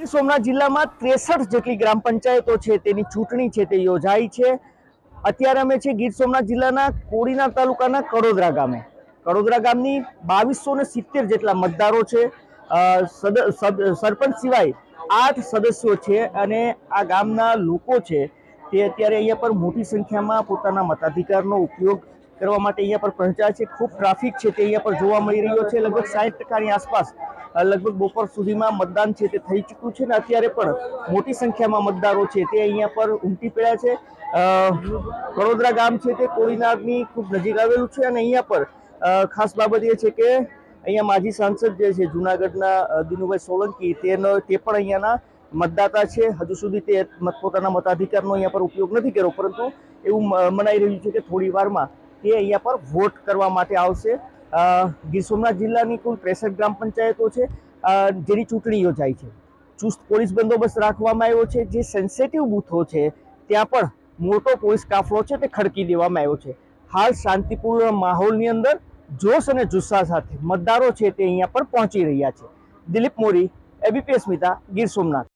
ગીર સોમનાથ જિલ્લામાં ત્રેસઠ જેટલી ગ્રામ પંચાયતો છે, તેની ચૂંટણી છે, તે યોજાઈ છે. અત્યારે અમે છે ગીર સોમનાથ જિલ્લાના કોડીના તાલુકાના કડોદરા ગામે. કડોદરા ગામની બાવીસો ને સિત્તેર જેટલા મતદારો છે. સરપંચ સિવાય આઠ સદસ્યો છે અને આ ગામના લોકો છે. તે અત્યારે અહીંયા પર મોટી સંખ્યામાં પોતાના મતાધિકારનો ઉપયોગ કરવા માટે અહીંયા પર પહોંચ્યા છે. ખૂબ ટ્રાફિક છે તે અહીંયા પર જોવા મળી રહ્યો છે. લગભગ સાઠ ટકાની આસપાસ લગભગ બપોર સુધીમાં મતદાન છે તે થઈ ચૂક્યું છે ને અત્યારે પણ મોટી સંખ્યામાં મતદારો છે તે અહીંયા પર ઉમટી પડ્યા છે. વડોદરા ગામ છે તે કોળીનાગની ખૂબ નજીક આવેલું છે અને અહીંયા પર ખાસ બાબત એ છે કે અહીંયા માજી સાંસદ જે છે જુનાગઢના દિનુભાઈ સોલંકી તેનો, તે પણ અહીંયાના મતદાતા છે. હજુ સુધી તે પોતાના મતાધિકારનો અહીંયા પર ઉપયોગ નથી કર્યો, પરંતુ એવું મનાઈ રહ્યું છે કે થોડી વારમાં તે અહીંયા પર વોટ કરવા માટે આવશે. ગીર સોમનાથ જિલ્લાની કુલ ત્રેસઠ ગ્રામ પંચાયતો છે. જેની ચૂંટણી યોજાઈ છે. ચુસ્ત પોલીસ બંદોબસ્ત રાખવામાં આવ્યો છે. જે સેન્સેટિવ બૂથો છે, ત્યાં પણ મોટો પોલીસ કાફલો છે તે ખડકી દેવામાં આવ્યો છે. હાલ શાંતિપૂર્ણ માહોલની અંદર જોશ અને જુસ્સા સાથે મતદારો છે તે અહીંયા પર પહોંચી રહ્યા છે. દિલીપ મોરી એબીપી સ્મિતા ગીર સોમનાથ.